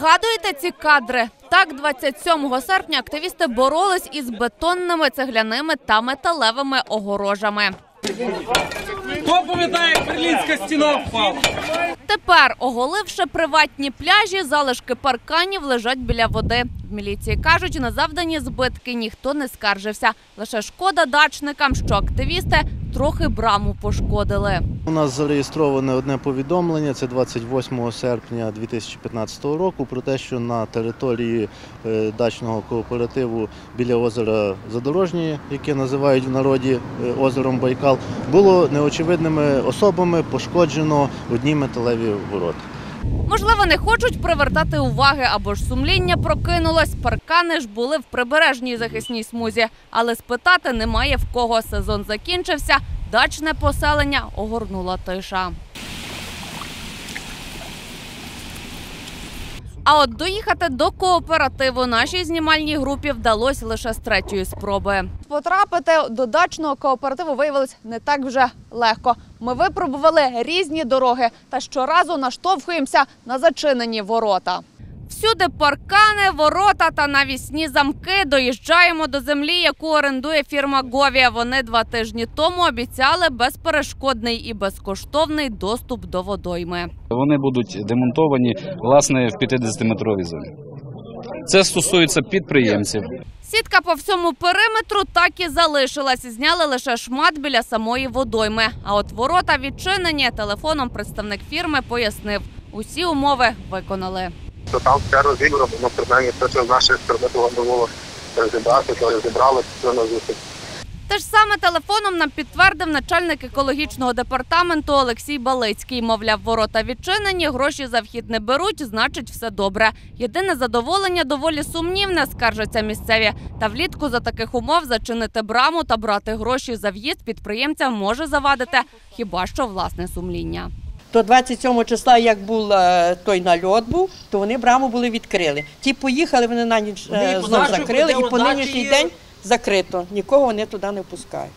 Пригадуєте ці кадри? Так, 27 серпня активісти боролись із бетонними, цегляними та металевими огорожами. Хто пам'ятає, як Берлінська стіна впала? Тепер, оголивши приватні пляжі, залишки парканів лежать біля води. В міліції кажуть, на завдані збитки ніхто не скаржився. Лише шкода дачникам, що активісти трохи браму пошкодили. У нас зареєстроване одне повідомлення. Це 28 серпня 2015 року. Про те, що на території е, дачного кооперативу біля озера Задорожнє, яке називають в народі е, озером Байкал, було неочевидними особами пошкоджено одні металеві ворота. Можливо, не хочуть привертати уваги або ж сумління прокинулось. Паркани ж були в прибережній захисній смузі, але спитати немає в кого. Сезон закінчився. Дачне поселення огорнула тиша. А от доїхати до кооперативу нашій знімальній групі вдалося лише з третьої спроби. Потрапити до дачного кооперативу виявилось не так вже легко. Ми випробували різні дороги та щоразу наштовхуємося на зачинені ворота. Всюди паркани, ворота та навісні замки. Доїжджаємо до землі, яку орендує фірма Говія. Вони два тижні тому обіцяли безперешкодний і безкоштовний доступ до водойми. Вони будуть демонтовані власне в 50-метровій зоні. Це стосується підприємців. Сітка по всьому периметру так і залишилась. Зняли лише шмат біля самої водойми. А от ворота відчинені. Телефоном представник фірми пояснив, усі умови виконали. То там все розібрано, ну принаймні те, що з нашої сторони було розібрати, то розібрали, все на зустріч. Те ж саме телефоном нам підтвердив начальник екологічного департаменту Олексій Балицький. Мовляв, ворота відчинені, гроші за вхід не беруть, значить, все добре. Єдине задоволення доволі сумнівне, скаржаться місцеві. Та влітку за таких умов зачинити браму та брати гроші за в'їзд підприємцям може завадити хіба що власне сумління. То 27 числа, як був е, той нальот був, то вони браму були відкрили. Ті поїхали, вони на ніч Вони е, знов закрили, і по нинішній день закрито. Нікого вони туди не пускають.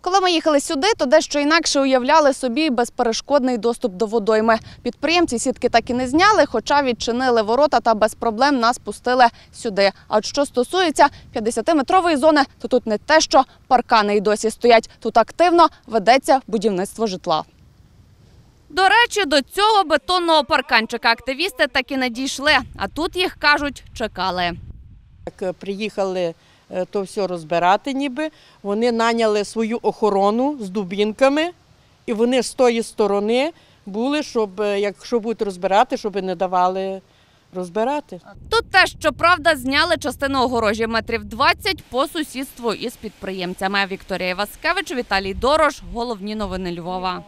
Коли ми їхали сюди, то дещо інакше уявляли собі безперешкодний доступ до водойми. Підприємці сітки так і не зняли, хоча відчинили ворота та без проблем нас пустили сюди. А от що стосується 50-метрової зони, то тут не те, що паркани й досі стоять. Тут активно ведеться будівництво житла. До речі, до цього бетонного парканчика активісти так і не дійшли. А тут їх кажуть, чекали. Як е, приїхали е, то все розбирати, ніби вони наняли свою охорону з дубінками, і вони з тої сторони були, щоб е, якщо будуть розбирати, щоб не давали розбирати. Тут теж, щоправда, зняли частину огорожі метрів 20 по сусідству із підприємцями. Вікторія Васкевич, Віталій Дорош. Головні новини Львова.